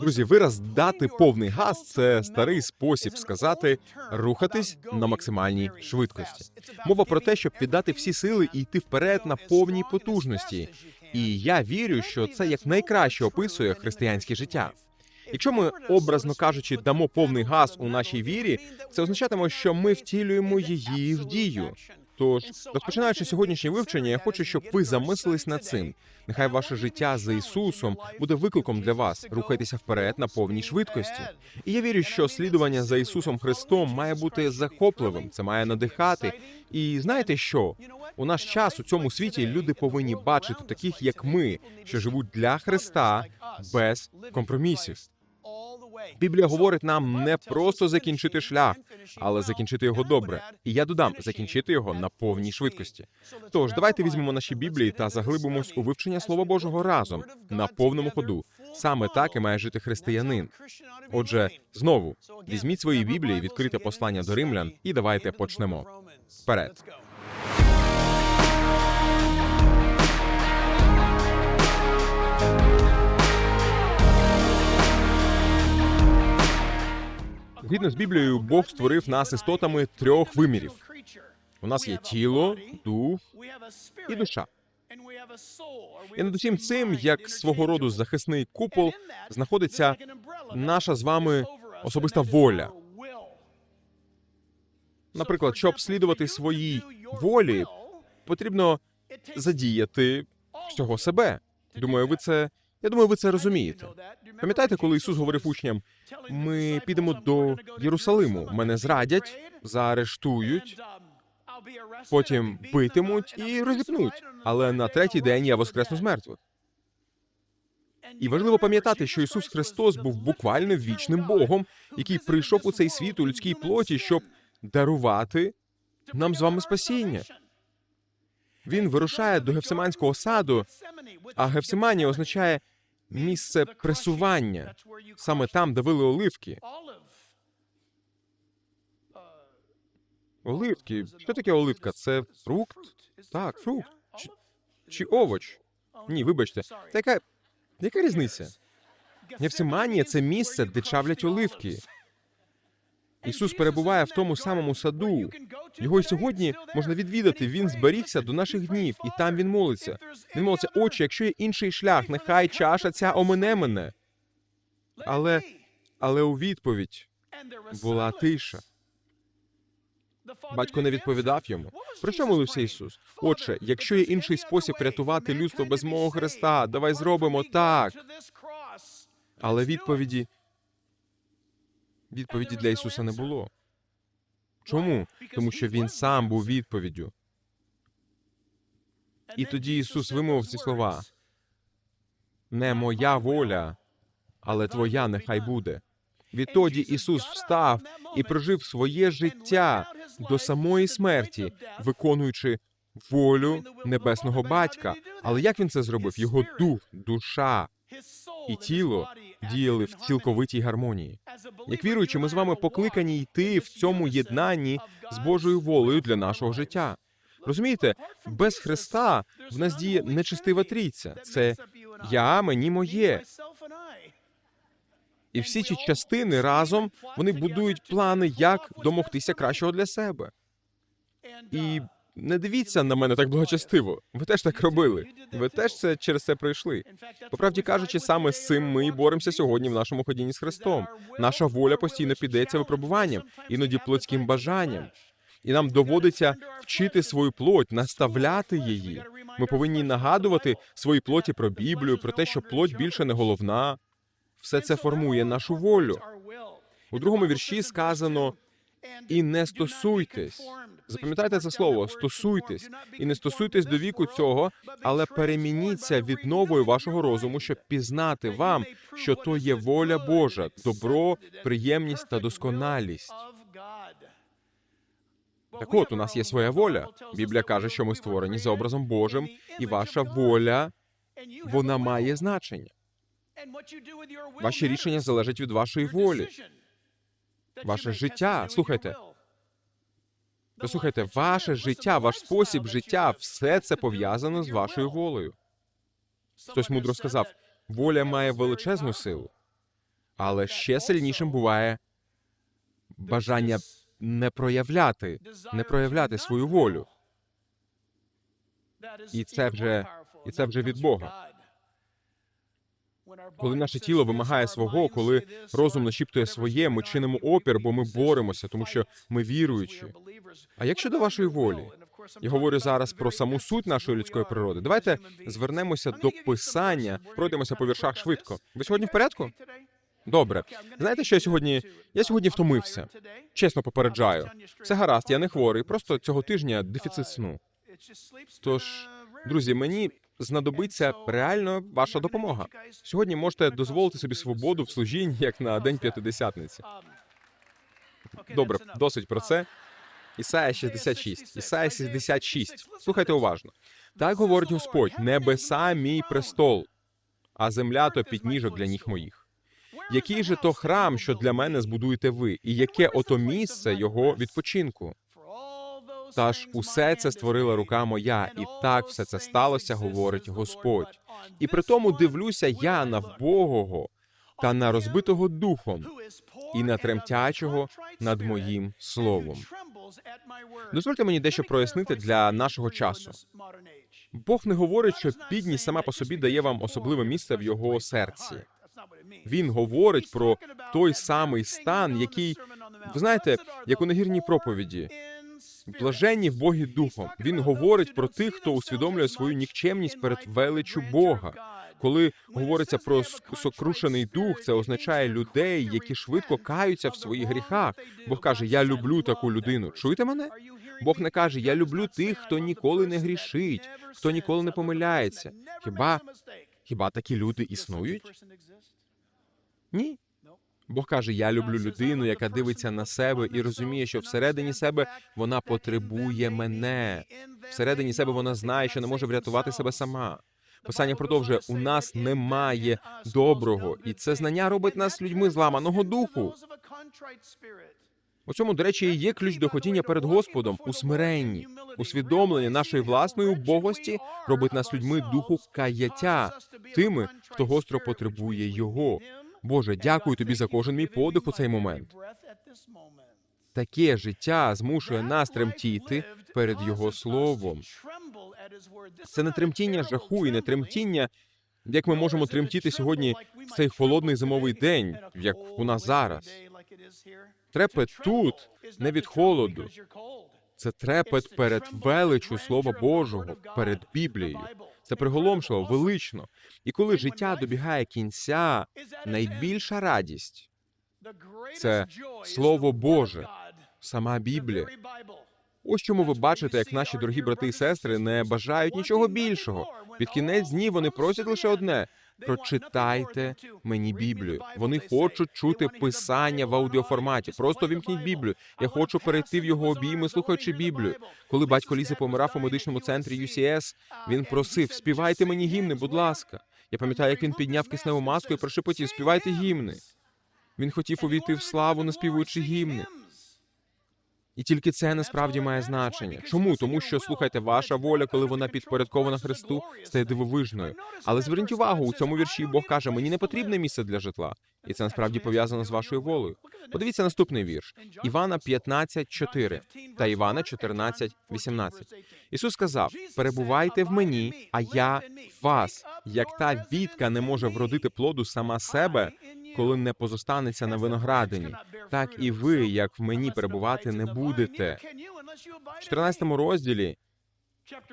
Друзі, вираз дати повний газ це старий спосіб сказати рухатись на максимальній швидкості. Мова про те, щоб віддати всі сили і йти вперед на повній потужності. І я вірю, що це як найкраще описує християнське життя. Якщо ми, образно кажучи, дамо повний газ у нашій вірі, це означатиме, що ми втілюємо її в дію. Тож, розпочинаючи сьогоднішнє вивчення, я хочу, щоб ви замислились над цим. Нехай ваше життя за Ісусом буде викликом для вас. Рухайтеся вперед на повній швидкості. І я вірю, що слідування за Ісусом Христом має бути захопливим, це має надихати. І знаєте що? У наш час у цьому світі люди повинні бачити таких, як ми, що живуть для Христа без компромісів. Біблія говорить нам не просто закінчити шлях, але закінчити його добре. І я додам закінчити його на повній швидкості. Тож давайте візьмемо наші біблії та заглибимось у вивчення Слова Божого разом на повному ходу. Саме так і має жити християнин. Отже, знову візьміть свої біблії, відкрите послання до римлян, і давайте почнемо. Вперед. Згідно з Біблією, Бог створив нас істотами трьох вимірів. У нас є тіло, дух і душа. І над усім цим, як свого роду захисний купол, знаходиться наша з вами особиста воля. Наприклад, щоб слідувати своїй волі, потрібно задіяти всього себе. Думаю, ви це. Я думаю, ви це розумієте. Пам'ятаєте, коли Ісус говорив учням: ми підемо до Єрусалиму, мене зрадять, заарештують, потім битимуть і розіпнуть. Але на третій день я воскресну з мертвих. І важливо пам'ятати, що Ісус Христос був буквально вічним Богом, який прийшов у цей світ у людській плоті, щоб дарувати нам з вами спасіння. Він вирушає до Гефсиманського саду, а Гефсиманія означає місце пресування. Саме там давили оливки. Оливки. Що таке оливка? Це фрукт? Так, фрукт. Чи, чи овоч? Ні, вибачте. Та яка, яка різниця? Гефсиманія – це місце, де чавлять оливки. Ісус перебуває в тому самому саду. Його й сьогодні можна відвідати. Він зберігся до наших днів, і там він молиться. Він молиться, отче, якщо є інший шлях, нехай чаша ця омине мене. Але, але у відповідь була тиша. Батько не відповідав йому. Про що молився Ісус? Отче, якщо є інший спосіб врятувати людство без мого Христа, давай зробимо так. Але відповіді відповіді для Ісуса не було. Чому? Тому що він сам був відповіддю. І тоді Ісус вимовив ці слова: не моя воля, але твоя нехай буде. Відтоді Ісус встав і прожив своє життя до самої смерті, виконуючи волю небесного батька. Але як він це зробив? Його дух, душа і тіло діяли в цілковитій гармонії. Як віруючи, ми з вами покликані йти в цьому єднанні з Божою волею для нашого життя. Розумієте, без Христа в нас діє нечистива трійця. Це я, мені моє. І всі ці частини разом вони будують плани, як домогтися кращого для себе. І не дивіться на мене так благочестиво. Ви теж так робили. Ви теж це через це пройшли. По правді кажучи, саме з цим ми і боремося сьогодні в нашому ходінні з Христом. Наша воля постійно піддається випробуванням, іноді плотським бажанням. І нам доводиться вчити свою плоть, наставляти її. Ми повинні нагадувати своїй плоті про Біблію, про те, що плоть більше не головна. Все це формує нашу волю. У другому вірші сказано і не стосуйтесь. Запам'ятайте це слово стосуйтесь і не стосуйтесь до віку цього, але перемініться відновою вашого розуму, щоб пізнати вам, що то є воля Божа, добро, приємність та досконалість. Так от у нас є своя воля. Біблія каже, що ми створені за образом Божим, і ваша воля вона має значення. Ваші рішення залежать від вашої волі. Ваше життя, слухайте. Послухайте, ваше життя, ваш спосіб життя, все це пов'язано з вашою волею. Хтось мудро сказав: воля має величезну силу. Але ще сильнішим буває бажання не проявляти, не проявляти свою волю. І це вже і це вже від Бога. Коли наше тіло вимагає свого, коли розум нашіптує своє, ми чинимо опір, бо ми боремося, тому що ми віруючі. А як щодо вашої волі? Я говорю зараз про саму суть нашої людської природи. Давайте звернемося до писання, пройдемося по віршах швидко. Ви сьогодні в порядку? Добре. Знаєте, що я сьогодні? Я сьогодні втомився. Чесно попереджаю. Все гаразд, я не хворий. Просто цього тижня дефіцит сну. Тож, друзі, мені знадобиться реально ваша допомога. Сьогодні можете дозволити собі свободу в служінні, як на день п'ятидесятниці. Добре, досить про це. Ісая 66. Ісая 66. Слухайте уважно. Так говорить Господь: небеса мій престол, а земля то підніжок для ніг моїх. Який же то храм, що для мене збудуєте ви, і яке ото місце його відпочинку? Та ж усе це створила рука моя, і так все це сталося, говорить Господь. І при тому дивлюся я на вбогого та на розбитого духом, і на тремтячого над моїм словом. Дозвольте мені дещо прояснити для нашого часу. Бог не говорить, що підність сама по собі дає вам особливе місце в його серці. Він говорить про той самий стан, який ви знаєте, як у нагірній проповіді. Блаженні в Богі духом. Він говорить про тих, хто усвідомлює свою нікчемність перед величчю Бога. Коли говориться про сокрушений дух, це означає людей, які швидко каються в своїх гріхах. Бог каже: Я люблю таку людину. Чуєте мене? Бог не каже: Я люблю тих, хто ніколи не грішить, хто ніколи не помиляється. Хіба хіба такі люди існують? Ні. Бог каже: Я люблю людину, яка дивиться на себе і розуміє, що всередині себе вона потребує мене. Всередині себе вона знає, що не може врятувати себе сама. Писання продовжує: у нас немає доброго, і це знання робить нас людьми зламаного духу. У цьому, до речі, і є ключ до ходіння перед Господом у смиренні. Усвідомлення нашої власної убогості робить нас людьми духу каяття, тими, хто гостро потребує його. Боже, дякую тобі за кожен мій подих у цей момент. Таке життя змушує нас тремтіти перед його словом. Це не тремтіння жаху і не тремтіння, як ми можемо тремтіти сьогодні в цей холодний зимовий день, як у нас зараз. Трепет тут не від холоду. Це трепет перед величю Слова Божого, перед Біблією. Це приголомшливо, велично. І коли життя добігає кінця, найбільша радість це Слово Боже, сама Біблія. Ось чому ви бачите, як наші дорогі брати і сестри не бажають нічого більшого. Під кінець днів вони просять лише одне: прочитайте мені Біблію. Вони хочуть чути писання в аудіоформаті. Просто вімкніть Біблію. Я хочу перейти в його обійми, слухаючи Біблію. Коли батько Лізи помирав у медичному центрі UCS, він просив: співайте мені гімни, будь ласка. Я пам'ятаю, як він підняв кисневу маску і прошепотів: співайте гімни. Він хотів увійти в славу, не співаючи гімни. І тільки це насправді має значення. Чому? Тому що слухайте, ваша воля, коли вона підпорядкована Христу, стає дивовижною. Але зверніть увагу, у цьому вірші Бог каже: мені не потрібне місце для житла, і це насправді пов'язано з вашою волею. Подивіться наступний вірш Івана 15.4 та Івана 14.18. Ісус сказав: перебувайте в мені, а я в вас. Як та вітка не може вродити плоду сама себе, коли не позостанеться на виноградині, так і ви, як в мені перебувати, не будете. В 14 розділі,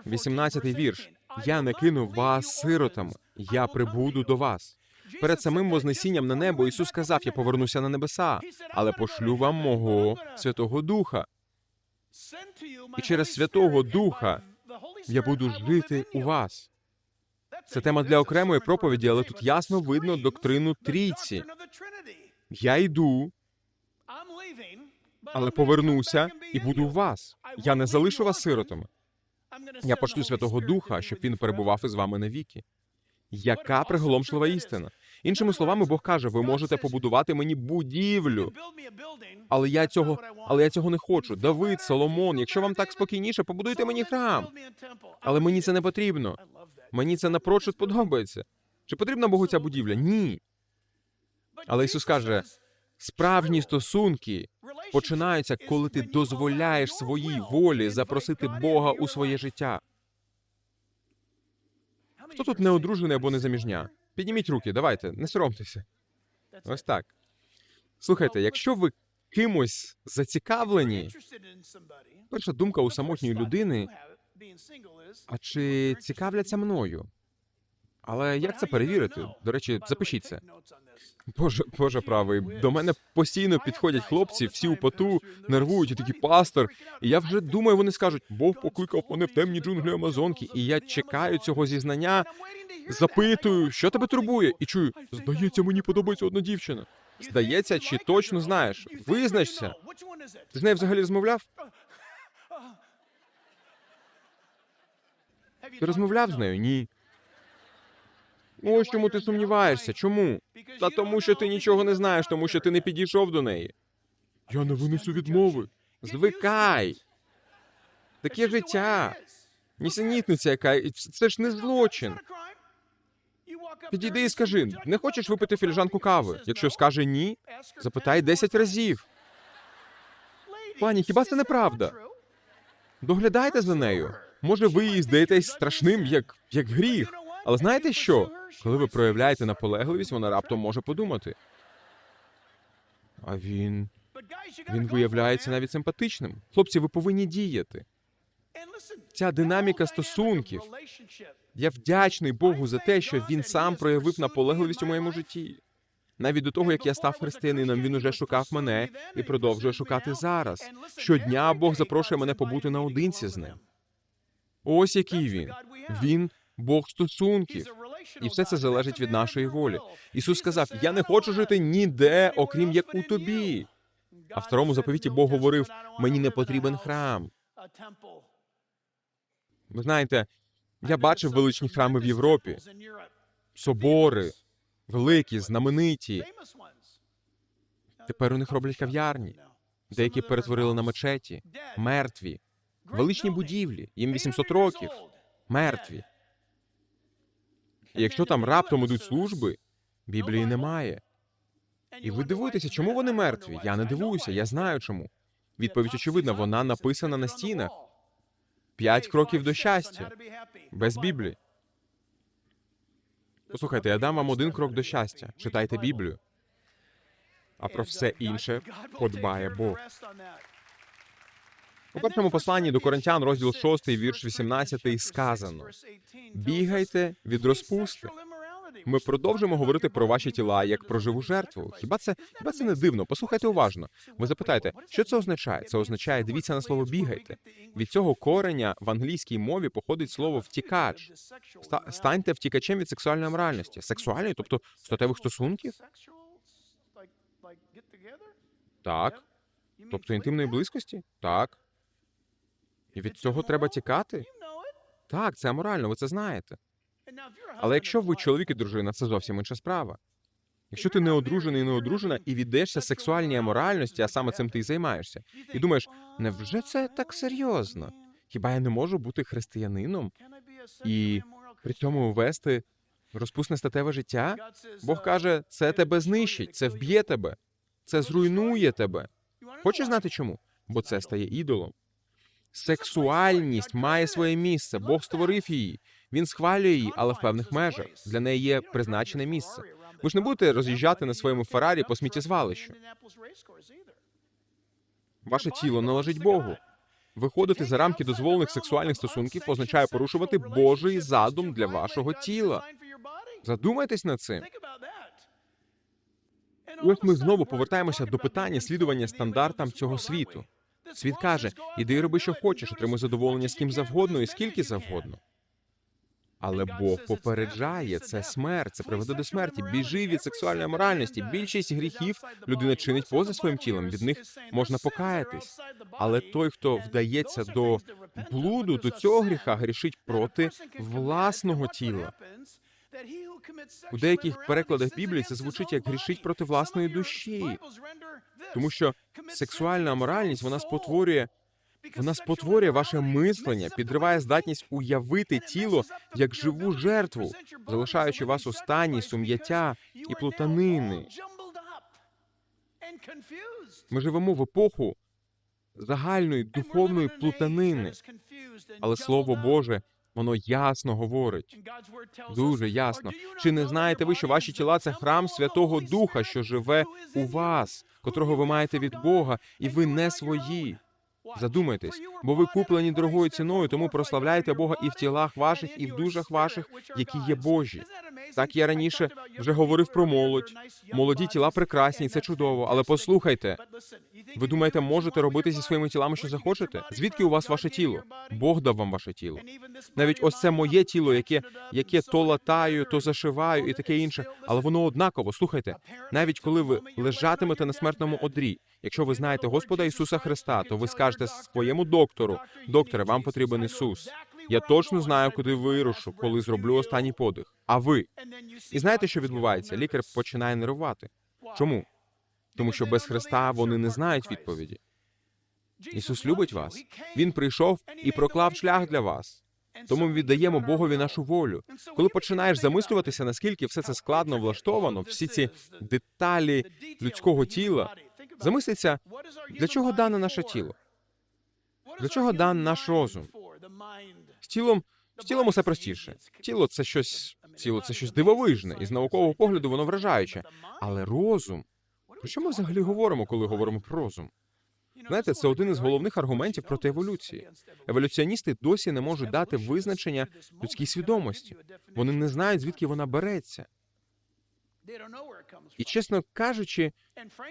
18 вірш. Я не кину вас сиротами, я прибуду до вас. Перед самим вознесінням на небо Ісус сказав: Я повернуся на небеса, але пошлю вам мого Святого Духа. І через Святого Духа Я буду жити у вас. Це тема для окремої проповіді, але тут ясно видно доктрину трійці. Я йду, але повернуся і буду у вас. Я не залишу вас сиротами. Я пошлю Святого Духа, щоб він перебував із вами навіки. Яка приголомшлива істина. Іншими словами, Бог каже: ви можете побудувати мені будівлю, але я цього, але я цього не хочу. Давид, Соломон, якщо вам так спокійніше, побудуйте мені храм. Але мені це не потрібно. Мені це напрочуд подобається. Чи потрібна Богу ця будівля? Ні. Але Ісус каже, справжні стосунки починаються, коли ти дозволяєш своїй волі запросити Бога у своє життя. Хто тут не одружений або не заміжня? Підніміть руки, давайте, не соромтеся. Ось так. Слухайте, якщо ви кимось зацікавлені, перша думка у самотньої людини, а чи цікавляться мною? Але як це перевірити? До речі, запишіть це. Боже, Боже правий, до мене постійно підходять хлопці, всі у поту, нервують, і такі пастор. І я вже думаю, вони скажуть, Бог покликав мене в темні джунглі Амазонки, і я чекаю цього зізнання, запитую, що тебе турбує, і чую, здається, мені подобається одна дівчина. Здається, чи точно знаєш? Визначся. Ти з нею взагалі розмовляв? Ти розмовляв з нею? Ні. Ось чому ти сумніваєшся? Чому? Та тому, що ти нічого не знаєш, тому що ти не підійшов до неї. Я не винесу відмови. Звикай. Таке життя. Нісенітниця яка, це- це ж не злочин. Підійди і скажи, не хочеш випити філіжанку кави? Якщо скаже ні, запитай 10 разів. Пані, хіба це неправда? Доглядайте за нею. Може, ви їй здаєтесь страшним, як, як гріх. Але знаєте що? Коли ви проявляєте наполегливість, вона раптом може подумати. А він. Він виявляється навіть симпатичним. Хлопці, ви повинні діяти. Ця динаміка стосунків. Я вдячний Богу за те, що він сам проявив наполегливість у моєму житті. Навіть до того, як я став християнином, він уже шукав мене і продовжує шукати зараз. Щодня Бог запрошує мене побути наодинці з ним. Ось який він. Він Бог стосунків. І все це залежить від нашої волі. Ісус сказав: Я не хочу жити ніде, окрім як у тобі. А в старому заповіті Бог говорив: мені не потрібен храм. Ви знаєте, я бачив величні храми в Європі, собори, великі, знамениті. Тепер у них роблять кав'ярні. Деякі перетворили на мечеті, мертві, величні будівлі, їм 800 років, мертві. І якщо там раптом ідуть служби, Біблії немає. І ви дивуєтеся, чому вони мертві? Я не дивуюся, я знаю чому. Відповідь очевидна, вона написана на стінах. П'ять кроків до щастя. Без Біблії. Послухайте, я дам вам один крок до щастя. Читайте Біблію. А про все інше подбає Бог. У першому посланні до Коринтян, розділ 6, вірш 18, сказано: Бігайте від розпусти. Ми продовжимо говорити про ваші тіла як про живу жертву. Хіба це хіба це не дивно? Послухайте уважно. Ви запитаєте, що це означає? Це означає, дивіться на слово бігайте. Від цього кореня в англійській мові походить слово втікач. Ста- станьте втікачем від сексуальної моральності. Сексуальної, тобто статевих стосунків? Так. Тобто інтимної близькості? Так. І від цього треба тікати? Так, це аморально, ви це знаєте. Але якщо ви чоловік і дружина, це зовсім інша справа. Якщо ти не одружений і не одружена і віддаєшся сексуальній аморальності, а саме цим ти й займаєшся, і думаєш, невже це так серйозно? Хіба я не можу бути християнином і при цьому вести розпусне статеве життя? Бог каже, це тебе знищить, це вб'є тебе, це зруйнує тебе. Хочеш знати чому? Бо це стає ідолом. Сексуальність має своє місце. Бог створив її. Він схвалює її, але в певних межах. Для неї є призначене місце. Ви ж не будете роз'їжджати на своєму Феррарі по сміттєзвалищу. Ваше тіло належить Богу. Виходити за рамки дозволених сексуальних стосунків означає порушувати Божий задум для вашого тіла. Задумайтесь над цим. Ось ми знову повертаємося до питання слідування стандартам цього світу. Світ каже: іди роби, що хочеш, отримуй задоволення з ким завгодно і скільки завгодно. Але Бог попереджає, це смерть, це приведе до смерті. Біжи від сексуальної моральності. Більшість гріхів людина чинить поза своїм тілом. Від них можна покаятись. Але той, хто вдається до блуду, до цього гріха, грішить проти власного тіла. У деяких перекладах Біблії це звучить як грішить проти власної душі, тому що сексуальна аморальність вона спотворює. Вона спотворює ваше мислення, підриває здатність уявити тіло як живу жертву, залишаючи вас у стані сум'яття і плутанини. Ми живемо в епоху загальної духовної плутанини, але Слово Боже, воно ясно говорить. Дуже ясно. Чи не знаєте ви, що ваші тіла це храм Святого Духа, що живе у вас, котрого ви маєте від Бога, і ви не свої? Задумайтесь, бо ви куплені дорогою ціною, тому прославляйте Бога і в тілах ваших, і в душах ваших, які є Божі. Так я раніше вже говорив про молодь. Молоді тіла прекрасні, це чудово. Але послухайте, ви думаєте, можете робити зі своїми тілами, що захочете? Звідки у вас ваше тіло? Бог дав вам ваше тіло. Навіть ось це моє тіло, яке, яке то латаю, то зашиваю і таке інше, але воно однаково. Слухайте, навіть коли ви лежатимете на смертному одрі, якщо ви знаєте Господа Ісуса Христа, то ви скажете своєму доктору: докторе, вам потрібен Ісус. Я точно знаю, куди вирушу, коли зроблю останній подих. А ви і знаєте, що відбувається? Лікар починає нервувати. Чому? Тому що без Христа вони не знають відповіді. Ісус любить вас. Він прийшов і проклав шлях для вас. Тому ми віддаємо Богові нашу волю. Коли починаєш замислюватися, наскільки все це складно влаштовано, всі ці деталі людського тіла, замислиться, для чого дане наше тіло? Для чого дан наш розум? З тілом, з тілом усе простіше. Тіло це щось, тіло це щось дивовижне, і з наукового погляду воно вражаюче. Але розум, про що ми взагалі говоримо, коли говоримо про розум? Знаєте, це один із головних аргументів проти еволюції. Еволюціоністи досі не можуть дати визначення людській свідомості. Вони не знають, звідки вона береться. І чесно кажучи,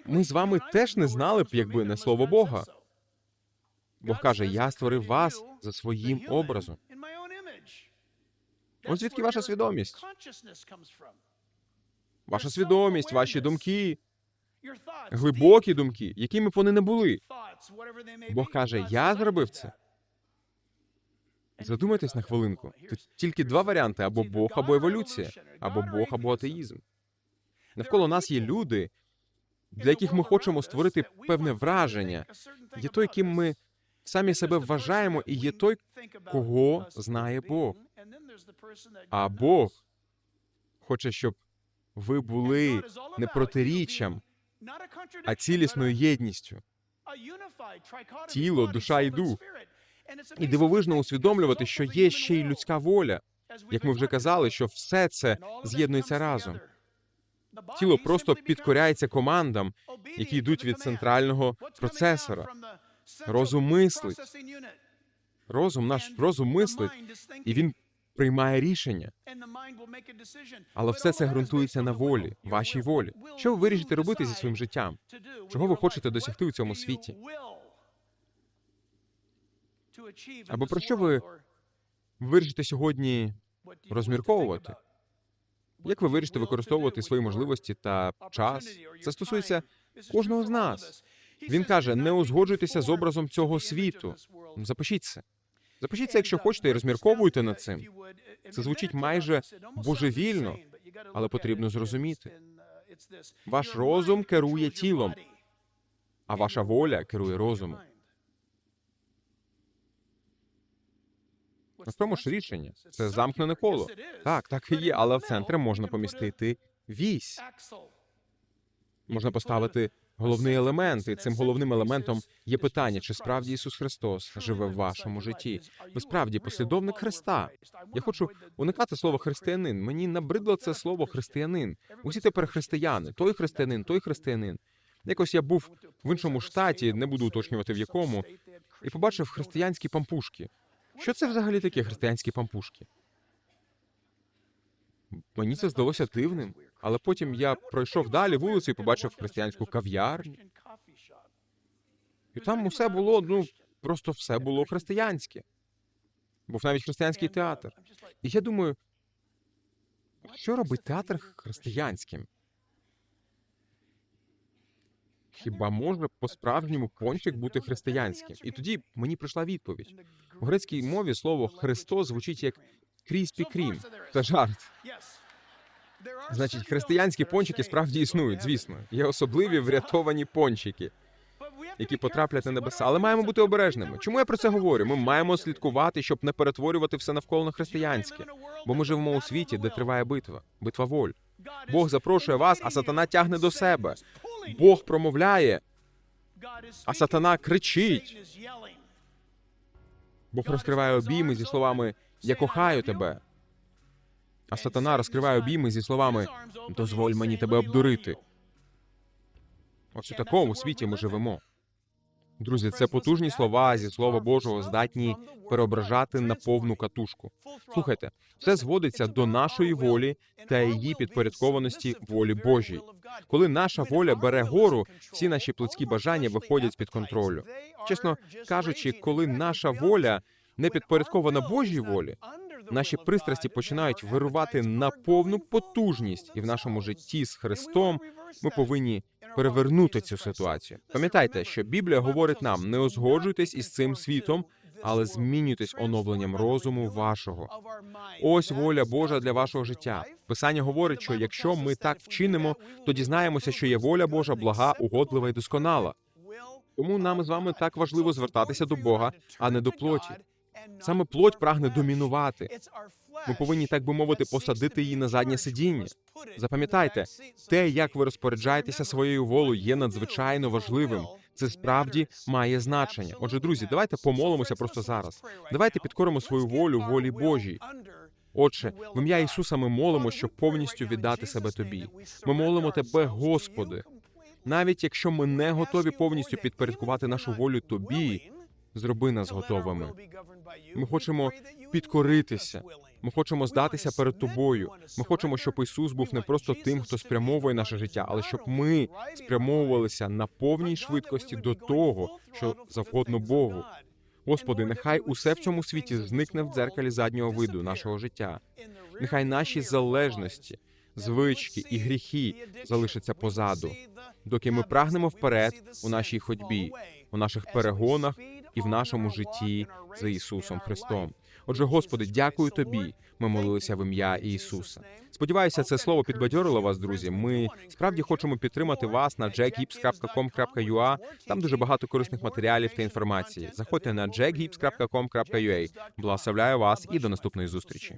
ми з вами теж не знали б, якби не слово Бога. Бог каже: Я створив вас за своїм образом. Ось звідки ваша свідомість? Ваша свідомість, ваші думки, глибокі думки, якими б вони не були. Бог каже: Я зробив це. Задумайтесь на хвилинку. Тут тільки два варіанти: або Бог, або еволюція, або Бог, або атеїзм. Навколо нас є люди, для яких ми хочемо створити певне враження. Є той, ким ми самі себе вважаємо, і є той, кого знає Бог. А Бог хоче, щоб ви були не протиріччям, а цілісною єдністю. тіло, душа і дух. І дивовижно усвідомлювати, що є ще й людська воля. Як ми вже казали, що все це з'єднується разом. Тіло просто підкоряється командам, які йдуть від центрального процесора. Розум мислить. Розум, наш розум мислить, і він приймає рішення. Але все це ґрунтується на волі, вашій волі. Що ви вирішите робити зі своїм життям? Чого ви хочете досягти у цьому світі? Або про що ви вирішите сьогодні розмірковувати? Як ви вирішите використовувати свої можливості та час? Це стосується кожного з нас. Він каже: не узгоджуйтеся з образом цього світу. Запишіть це. Запишіть це, якщо хочете, і розмірковуйте над цим. Це звучить майже божевільно, але потрібно зрозуміти. Ваш розум керує тілом, а ваша воля керує розумом. В тому ж рішення це замкнене коло. Так, так і є, але в центр можна помістити вісь. Можна поставити головний елемент, і цим головним елементом є питання, чи справді Ісус Христос живе в вашому житті. Ви справді послідовник Христа. Я хочу уникати слова християнин. Мені набридло це слово християнин. Усі тепер християни. Той християнин, той християнин. Якось я був в іншому штаті, не буду уточнювати в якому, і побачив християнські пампушки. Що це взагалі таке християнські пампушки? Мені це здалося дивним, але потім я пройшов далі вулицю і побачив християнську кав'ярню. І там усе було, ну просто все було християнське. Був навіть християнський театр. І я думаю, що робить театр християнським? Хіба може по-справжньому пончик бути християнським? І тоді мені прийшла відповідь. У грецькій мові слово Христос звучить як кріспі крім. Це жарт. Значить, християнські пончики справді існують, звісно. Є особливі врятовані пончики, які потраплять на небеса. Але маємо бути обережними. Чому я про це говорю? Ми маємо слідкувати, щоб не перетворювати все навколо на християнське. Бо ми живемо у світі, де триває битва, битва воль. Бог запрошує вас, а сатана тягне до себе. Бог промовляє, а сатана кричить. Бог розкриває обійми зі словами Я кохаю тебе. А сатана розкриває обійми зі словами Дозволь мені тебе обдурити. Ось у такому світі ми живемо. Друзі, це потужні слова зі слова Божого, здатні переображати на повну катушку. Слухайте, все зводиться до нашої волі та її підпорядкованості волі Божій. Коли наша воля бере гору, всі наші плотські бажання виходять з під контролю. Чесно кажучи, коли наша воля не підпорядкована Божій волі, наші пристрасті починають вирувати на повну потужність, і в нашому житті з Христом ми повинні перевернути цю ситуацію. Пам'ятайте, що Біблія говорить нам: не узгоджуйтесь із цим світом, але змінюйтесь оновленням розуму вашого. Ось воля Божа для вашого життя. Писання говорить, що якщо ми так вчинимо, то дізнаємося, що є воля Божа блага, угодлива і досконала. Тому нам з вами так важливо звертатися до Бога, а не до плоті. Саме плоть прагне домінувати. Ми повинні, так би мовити, посадити її на заднє сидіння. Запам'ятайте, те, як ви розпоряджаєтеся своєю волею, є надзвичайно важливим. Це справді має значення. Отже, друзі, давайте помолимося просто зараз. Давайте підкоримо свою волю волі Божій. Отче, в ім'я Ісуса ми молимо, щоб повністю віддати себе тобі. Ми молимо тебе, Господи. Навіть якщо ми не готові повністю підпорядкувати нашу волю тобі, зроби нас готовими. Ми хочемо підкоритися. Ми хочемо здатися перед тобою. Ми хочемо, щоб Ісус був не просто тим, хто спрямовує наше життя, але щоб ми спрямовувалися на повній швидкості до того, що завгодно Богу. Господи, нехай усе в цьому світі зникне в дзеркалі заднього виду нашого життя. Нехай наші залежності, звички і гріхи залишаться позаду, доки ми прагнемо вперед у нашій ходьбі, у наших перегонах і в нашому житті за Ісусом Христом. Отже, Господи, дякую тобі. Ми молилися в ім'я Ісуса. Сподіваюся, це слово підбадьорило вас, друзі. Ми справді хочемо підтримати вас на jackgibbs.com.ua. Там дуже багато корисних матеріалів та інформації. Заходьте на jackgibbs.com.ua. Благословляю вас і до наступної зустрічі.